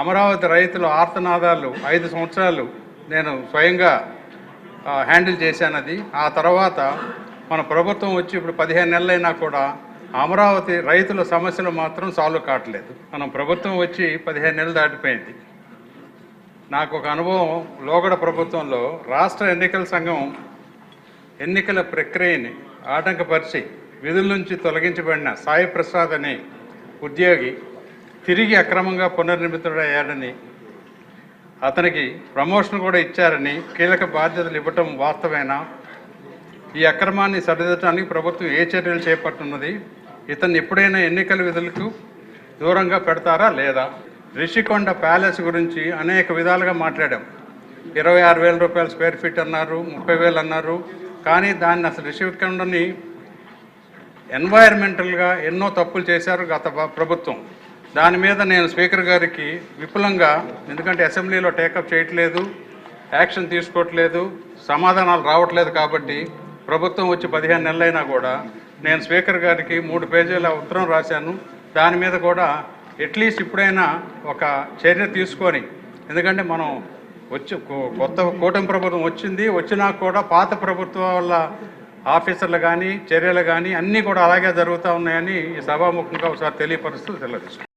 అమరావతి రైతుల ఆర్తనాదాలు ఐదు సంవత్సరాలు నేను స్వయంగా హ్యాండిల్ చేశాను అది. ఆ తర్వాత మన ప్రభుత్వం వచ్చి ఇప్పుడు పదిహేను నెలలైనా కూడా అమరావతి రైతుల సమస్యలు మాత్రం సాల్వ్ కావట్లేదు. మనం ప్రభుత్వం వచ్చి పదిహేను నెలలు దాటిపోయింది. నాకు ఒక అనుభవం లోగడ ప్రభుత్వంలో రాష్ట్ర ఎన్నికల సంఘం ఎన్నికల ప్రక్రియని ఆటంకపరిచి విధుల నుంచి తొలగించబడిన సాయి ప్రసాద్ అనే ఉద్యోగి తిరిగి అక్రమంగా పునర్నిర్మితుడయ్యాడని అతనికి ప్రమోషన్ కూడా ఇచ్చారని కీలక బాధ్యతలు ఇవ్వటం వాస్తవేనా? ఈ అక్రమాన్ని సరిదిద్దడానికి ప్రభుత్వం ఏ చర్యలు చేపట్టున్నది? ఇతన్ని ఎప్పుడైనా ఎన్నికల విధులకు దూరంగా పెడతారా లేదా? రిషికొండ ప్యాలెస్ గురించి అనేక విధాలుగా మాట్లాడాం. ఇరవై ఆరు వేల రూపాయల స్క్వేర్ ఫీట్ అన్నారు ముప్పై వేలు అన్నారు. కానీ దాన్ని అసలు రిషికొండని ఎన్వైర్మెంటల్గా ఎన్నో తప్పులు చేశారు గత ప్రభుత్వం. దాని మీద నేను స్పీకర్ గారికి విపులంగా ఎందుకంటే అసెంబ్లీలో టేకప్ చేయట్లేదు యాక్షన్ తీసుకోవట్లేదు సమాధానాలు రావట్లేదు కాబట్టి ప్రభుత్వం వచ్చి పదిహేను నెలలైనా కూడా నేను స్పీకర్ గారికి మూడు పేజీల ఉత్తరం రాశాను. దాని మీద కూడా అట్లీస్ట్ ఇప్పుడైనా ఒక చర్య తీసుకొని ఎందుకంటే మనం వచ్చి కొత్త కూటమి ప్రభుత్వం వచ్చింది వచ్చినా కూడా పాత ప్రభుత్వం వల్ల ఆఫీసర్లు కానీ చర్యలు కానీ అన్నీ కూడా అలాగే జరుగుతూ ఉన్నాయని ఈ సభాముఖంగా ఒకసారి తెలియపరుస్తూ తెలియదు